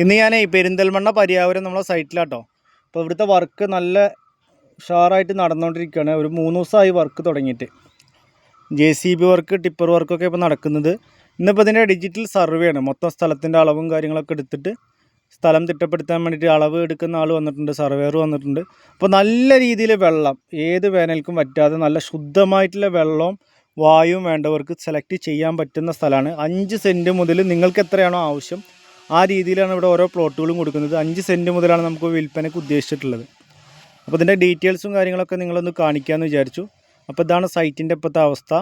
ഇന്ന് ഞാൻ പെരിന്തൽമണ്ണ പര്യാവരം നമ്മളെ സൈറ്റിലാട്ടോ അപ്പോൾ ഇവിടുത്തെ വർക്ക് നല്ല ഉഷാറായിട്ട് നടന്നുകൊണ്ടിരിക്കുകയാണ് ഒരു മൂന്ന് ദിവസമായി വർക്ക് തുടങ്ങിയിട്ട്. J C B work tipper വർക്കൊക്കെ ഇപ്പോൾ നടക്കുന്നത്. ഇന്നിപ്പോൾ ഇതിന്റെ ഡിജിറ്റൽ സർവേ ആണ്. മൊത്തം സ്ഥലത്തിന്റെ അളവും കാര്യങ്ങളൊക്കെ എടുത്തിട്ട് സ്ഥലം തിട്ടപ്പെടുത്താൻ വേണ്ടിയിട്ട് അളവ് എടുക്കുന്ന ആൾ വന്നിട്ടുണ്ട് സർവേയർ വന്നിട്ടുണ്ട്. അപ്പോൾ നല്ല രീതിയിൽ വെള്ളം ഏത് വേനൽക്കും പറ്റാതെ നല്ല ശുദ്ധമായിട്ടുള്ള വെള്ളവും വായുവും വേണ്ടവർക്ക് സെലക്ട് ചെയ്യാൻ പറ്റുന്ന സ്ഥലമാണ്. അഞ്ച് സെന്റ് മുതൽ നിങ്ങൾക്ക് എത്രയാണോ ആവശ്യം ആ രീതിയിലാണ് ഇവിടെ ഓരോ പ്ലോട്ടുകളും കൊടുക്കുന്നത്. അഞ്ച് സെന്റ് മുതലാണ് നമുക്ക് വിൽപ്പനയ്ക്ക് ഉദ്ദേശിച്ചിട്ടുള്ളത്. അപ്പോൾ ഇതിന്റെ ഡീറ്റെയിൽസും കാര്യങ്ങളൊക്കെ നിങ്ങളൊന്ന് കാണിക്കാമെന്ന് വിചാരിച്ചു. അപ്പോൾ ഇതാണ് സൈറ്റിന്റെ ഇപ്പോഴത്തെ അവസ്ഥ.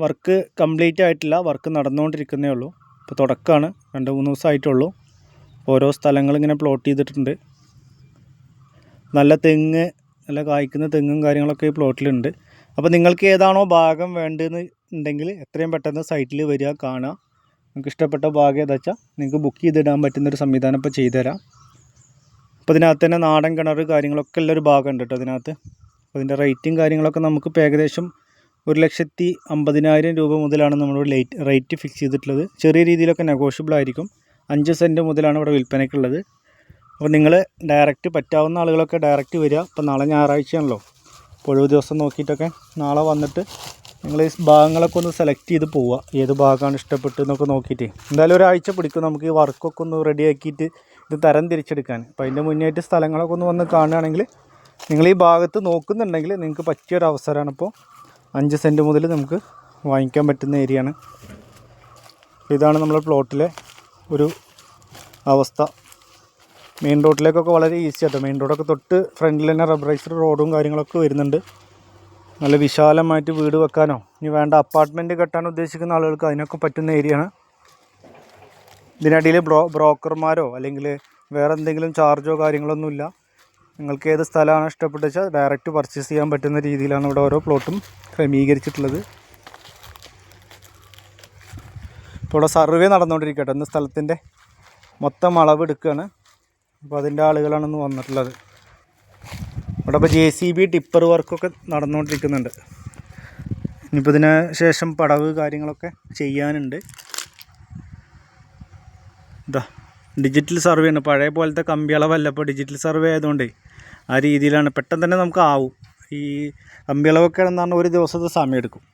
വർക്ക് കംപ്ലീറ്റ് ആയിട്ടില്ല. വർക്ക് നടന്നുകൊണ്ടിരിക്കുന്നേ ഉള്ളൂ. ഇപ്പോൾ തുടക്കമാണ് രണ്ട് മൂന്ന് ദിവസമായിട്ടുള്ളൂ. ഓരോ സ്ഥലങ്ങളിങ്ങനെ പ്ലോട്ട് ചെയ്തിട്ടുണ്ട്. നല്ല തെങ്ങ് നല്ല കായ്ക്കുന്ന തെങ്ങും കാര്യങ്ങളൊക്കെ ഈ പ്ലോട്ടിലുണ്ട്. അപ്പോൾ നിങ്ങൾക്ക് ഏതാണോ ഭാഗം വേണ്ടതെന്ന് ഉണ്ടെങ്കിൽ എത്രയും പെട്ടെന്ന് സൈറ്റിൽ വരിക കാണുക. നിങ്ങൾക്ക് ഇഷ്ടപ്പെട്ട ഭാഗം ഏതാ വെച്ചാൽ നിങ്ങൾക്ക് ബുക്ക് ചെയ്തിടാൻ പറ്റുന്നൊരു സംവിധാനം ഇപ്പോൾ ചെയ്തുതരാം. അപ്പോൾ ഇതിനകത്ത് തന്നെ നാടൻ കിണർ കാര്യങ്ങളൊക്കെ ഉള്ളൊരു ഭാഗമുണ്ട് കേട്ടോ അതിനകത്ത് അപ്പോൾ ഇതിന്റെ റേറ്റും കാര്യങ്ങളൊക്കെ നമുക്കിപ്പോൾ ഏകദേശം ഒരു ലക്ഷത്തി അമ്പതിനായിരം രൂപ മുതലാണ് നമ്മൾ ലൈറ്റ് റേറ്റ് ഫിക്സ് ചെയ്തിട്ടുള്ളത്. ചെറിയ രീതിയിലൊക്കെ നെഗോഷ്യബിൾ ആയിരിക്കും. അഞ്ച് സെന്റ് മുതലാണ് ഇവിടെ വിൽപ്പനയ്ക്കുള്ളത് അപ്പോൾ നിങ്ങൾ ഡയറക്റ്റ് പറ്റാവുന്ന ആളുകളൊക്കെ ഡയറക്റ്റ് വരിക. ഇപ്പോൾ നാളെ ഞായറാഴ്ചയാണല്ലോ. അപ്പോൾ ഒഴിവ് ദിവസം നോക്കിയിട്ടൊക്കെ നാളെ വന്നിട്ട് നിങ്ങൾ ഈ ഭാഗങ്ങളൊക്കെ ഒന്ന് സെലക്ട് ചെയ്ത് പോവുക. ഏത് ഭാഗമാണ് ഇഷ്ടപ്പെട്ടു എന്നൊക്കെ നോക്കിയിട്ട്. എന്തായാലും ഒരാഴ്ച പിടിക്കും നമുക്ക് ഈ വർക്കൊക്കെ ഒന്ന് റെഡിയാക്കിയിട്ട് ഇത് തരം തിരിച്ചെടുക്കാൻ. അപ്പോൾ അതിന്റെ മുന്നേറ്റ് സ്ഥലങ്ങളൊക്കെ ഒന്ന് വന്ന് കാണുകയാണെങ്കിൽ നിങ്ങൾ ഈ ഭാഗത്ത് നോക്കുന്നുണ്ടെങ്കിൽ നിങ്ങൾക്ക് പറ്റിയൊരു അവസരമാണ് ഇപ്പോൾ അഞ്ച് സെന്റ് മുതൽ നമുക്ക് വാങ്ങിക്കാൻ പറ്റുന്ന ഏരിയയാണ് ഇതാണ് നമ്മുടെ പ്ലോട്ടിലെ ഒരു അവസ്ഥ. മെയിൻ റോഡിലേക്കൊക്കെ വളരെ ഈസി ആട്ടോ. മെയിൻ റോഡൊക്കെ തൊട്ട് ഫ്രണ്ടിൽ തന്നെ റബ്ബറൈസ്ഡ് റോഡും കാര്യങ്ങളൊക്കെ വരുന്നുണ്ട്. നല്ല വിശാലമായിട്ട് വീട് വെക്കാനോ? ഇനി വേണ്ട അപ്പാർട്ട്മെന്റ് കെട്ടാൻ ഉദ്ദേശിക്കുന്ന ആളുകൾക്ക് അതിനൊക്കെ പറ്റുന്ന ഏരിയയാണ് ഇതിനിടയിൽ ബ്രോ ബ്രോക്കർമാരോ അല്ലെങ്കിൽ വേറെ എന്തെങ്കിലും ചാർജോ കാര്യങ്ങളൊന്നുമില്ല നിങ്ങൾക്ക് ഏത് സ്ഥലമാണ് ഇഷ്ടപ്പെട്ടു വെച്ചാൽ ഡയറക്റ്റ് പർച്ചേസ് ചെയ്യാൻ പറ്റുന്ന രീതിയിലാണ് ഇവിടെ ഓരോ പ്ലോട്ടും ക്രമീകരിച്ചിട്ടുള്ളത്. ഇപ്പോൾ ഇവിടെ സർവേ നടന്നുകൊണ്ടിരിക്കട്ടെ ഇന്ന് സ്ഥലത്തിന്റെ മൊത്തം അളവ് എടുക്കുകയാണ് അപ്പോൾ അതിന്റെ ആളുകളാണെന്ന് വന്നിട്ടുള്ളത്. ഇവിടെ ഇപ്പോൾ ജെ സി ബി ടിപ്പർ വർക്കൊക്കെ നടന്നുകൊണ്ടിരിക്കുന്നുണ്ട് ഇനിയിപ്പോൾ ഇതിന് ശേഷം പടവ് കാര്യങ്ങളൊക്കെ ചെയ്യാനുണ്ട്. ഇതാ ഡിജിറ്റൽ സർവേ ആണ്. പഴയ പോലത്തെ കമ്പി അളവല്ല. ഇപ്പോൾ ഡിജിറ്റൽ സർവേ ആയതുകൊണ്ടേ ആ രീതിയിലാണ്. പെട്ടെന്ന് തന്നെ നമുക്ക് ആവും. ഈ കമ്പി അളവൊക്കെ ആണെന്ന് ഒരു ദിവസത്തെ സമയം എടുക്കും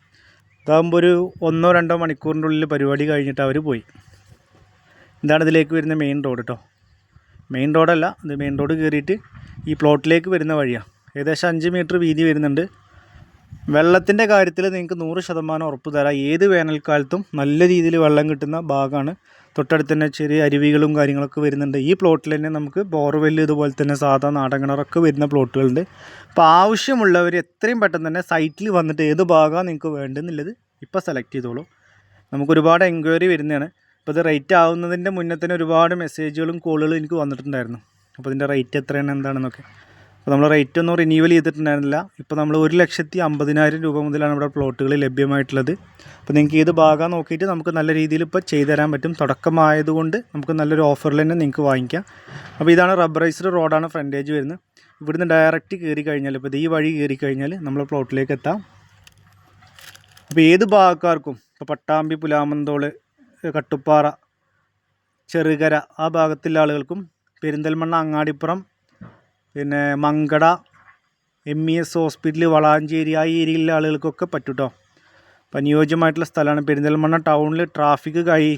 ഇതാകുമ്പോൾ ഒരു ഒന്നോ രണ്ടോ മണിക്കൂറിന്റെ ഉള്ളിൽ പരിപാടി കഴിഞ്ഞിട്ട് അവർ പോയി. ഇതാണ് ഇതിലേക്ക് വരുന്ന മെയിൻ റോഡ് കേട്ടോ മെയിൻ റോഡല്ല ഇത് മെയിൻ റോഡ് കയറിയിട്ട് ഈ പ്ലോട്ടിലേക്ക് വരുന്ന വഴിയാണ് ഏകദേശം അഞ്ച് മീറ്റർ വീതി വരുന്നുണ്ട്. വെള്ളത്തിന്റെ കാര്യത്തിൽ നിങ്ങൾക്ക് നൂറ് ശതമാനം ഉറപ്പ് തരാം. ഏത് വേനൽക്കാലത്തും നല്ല രീതിയിൽ വെള്ളം കിട്ടുന്ന ഭാഗമാണ് തൊട്ടടുത്ത് തന്നെ ചെറിയ അരുവികളും കാര്യങ്ങളൊക്കെ വരുന്നുണ്ട്. ഈ പ്ലോട്ടിൽ തന്നെ നമുക്ക് ബോർവെല്ല് ഇതുപോലെ തന്നെ സാധാ നാടൻ കിണറൊക്കെ വരുന്ന പ്ലോട്ടുകളുണ്ട്. അപ്പോൾ ആവശ്യമുള്ളവർ എത്രയും പെട്ടെന്ന് തന്നെ സൈറ്റിൽ വന്നിട്ട് ഏത് ഭാഗമാണ് നിങ്ങൾക്ക് വേണ്ടതെന്നുള്ളത് ഇപ്പോൾ സെലക്ട് ചെയ്തോളൂ. നമുക്കൊരുപാട് എൻക്വയറി വരുന്നതാണ്. അപ്പോൾ ഇത് റേറ്റ് ആവുന്നതിന്റെ മുന്നേ തന്നെ ഒരുപാട് മെസ്സേജുകളും കോളുകളും എനിക്ക് വന്നിട്ടുണ്ടായിരുന്നു. അപ്പോൾ ഇതിന്റെ റേറ്റ് എത്രയാണ് എന്താണെന്നൊക്കെ. അപ്പോൾ നമ്മൾ റേറ്റ് ഒന്നും റിന്യൂവൽ ചെയ്തിട്ടുണ്ടായിരുന്നില്ല. ഇപ്പോൾ നമ്മൾ ഒരു ലക്ഷത്തി അമ്പതിനായിരം രൂപ മുതലാണ് ഇവിടെ പ്ലോട്ടുകൾ ലഭ്യമായിട്ടുള്ളത്. അപ്പോൾ നിങ്ങൾക്ക് ഏത് ഭാഗം നോക്കിയിട്ട് നമുക്ക് നല്ല രീതിയിൽ ഇപ്പോൾ ചെയ്തു തരാൻ പറ്റും. തുടക്കമായതുകൊണ്ട് നമുക്ക് നല്ലൊരു ഓഫറിൽ തന്നെ നിങ്ങൾക്ക് വാങ്ങിക്കാം. അപ്പോൾ ഇതാണ് റബ്ബറൈസ്ഡ് റോഡാണ് ഫ്രണ്ടേജ് വരുന്നത്. ഇവിടുന്ന് ഡയറക്റ്റ് കയറി കഴിഞ്ഞാൽ ഇപ്പോൾ ഈ വഴി കയറി കഴിഞ്ഞാൽ നമ്മൾ പ്ലോട്ടിലേക്ക് എത്താം. അപ്പോൾ ഏത് ഭാഗക്കാർക്കും ഇപ്പോൾ പട്ടാമ്പി പുലാമന്തോൾ കട്ടുപ്പാറ ചെറുകര ആ ഭാഗത്തുള്ള ആളുകൾക്കും പെരിന്തൽമണ്ണ അങ്ങാടിപ്പുറം പിന്നെ Mankada M E S hospital Valanchery ആ ഏരിയയിലെ ആളുകൾക്കൊക്കെ പറ്റും കേട്ടോ അപ്പം അനുയോജ്യമായിട്ടുള്ള സ്ഥലമാണ് പെരിന്തൽമണ്ണ ടൗണിൽ ട്രാഫിക് കഴി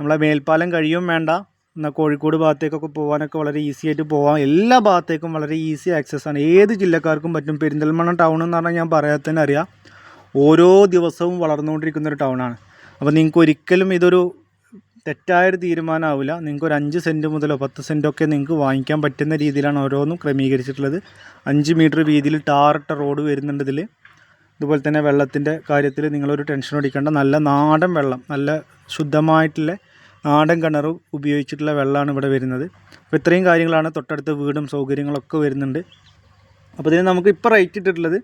നമ്മളെ മേൽപ്പാലം കഴിയും വേണ്ട. എന്നാൽ കോഴിക്കോട് ഭാഗത്തേക്കൊക്കെ പോകാനൊക്കെ വളരെ ഈസി ആയിട്ട് പോകാം എല്ലാ ഭാഗത്തേക്കും വളരെ ഈസി ആക്സസ് ആണ്. ഏത് ജില്ലക്കാർക്കും പറ്റും. പെരിന്തൽമണ്ണ ടൗൺ എന്ന് പറഞ്ഞാൽ ഞാൻ പറയാതെ തന്നെ അറിയാം. ഓരോ ദിവസവും വളർന്നുകൊണ്ടിരിക്കുന്ന ഒരു ടൗണാണ് അപ്പോൾ നിങ്ങൾക്ക് ഒരിക്കലും ഇതൊരു തെറ്റായൊരു തീരുമാനമാവില്ല നിങ്ങൾക്ക് ഒരു അഞ്ച് സെന്റ് മുതലോ പത്ത് സെന്റോ ഒക്കെ നിങ്ങൾക്ക് വാങ്ങിക്കാൻ പറ്റുന്ന രീതിയിലാണ് ഓരോന്നും ക്രമീകരിച്ചിട്ടുള്ളത്. അഞ്ച് മീറ്റർ വീതിയിൽ ടാറിട്ട റോഡ് വരുന്നുണ്ട് ഇതിൽ ഇതുപോലെ തന്നെ വെള്ളത്തിന്റെ കാര്യത്തിൽ നിങ്ങളൊരു ടെൻഷൻ അടിക്കേണ്ട. നല്ല നാടൻ വെള്ളം നല്ല ശുദ്ധമായിട്ടുള്ള നാടൻ കിണർ ഉപയോഗിച്ചിട്ടുള്ള വെള്ളമാണ് ഇവിടെ വരുന്നത്. അപ്പോൾ ഇത്രയും കാര്യങ്ങളാണ് തൊട്ടടുത്ത വീടും സൗകര്യങ്ങളൊക്കെ വരുന്നുണ്ട്. അപ്പോൾ ഇതിന് നമുക്ക് ഇപ്പോൾ റേറ്റ് ഇട്ടിട്ടുള്ളത്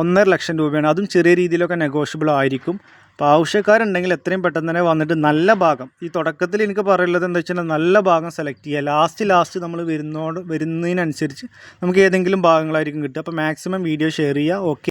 ഒന്നര ലക്ഷം രൂപയാണ്. അതും ചെറിയ രീതിയിലൊക്കെ നെഗോഷ്യബിൾ ആയിരിക്കും. അപ്പോൾ ആവശ്യക്കാരുണ്ടെങ്കിൽ എത്രയും പെട്ടെന്ന് തന്നെ വന്നിട്ട് നല്ല ഭാഗം ഈ തുടക്കത്തിൽ എനിക്ക് പറയുള്ളത് എന്താ വെച്ചാൽ നല്ല ഭാഗം സെലക്ട് ചെയ്യുക. ലാസ്റ്റ് ലാസ്റ്റ് നമ്മൾ വരുന്നോട് വരുന്നതിനനുസരിച്ച് നമുക്ക് ഏതെങ്കിലും ഭാഗങ്ങളായിരിക്കും കിട്ടുക. അപ്പോൾ മാക്സിമം വീഡിയോ ഷെയർ ചെയ്യുക. ഓക്കെ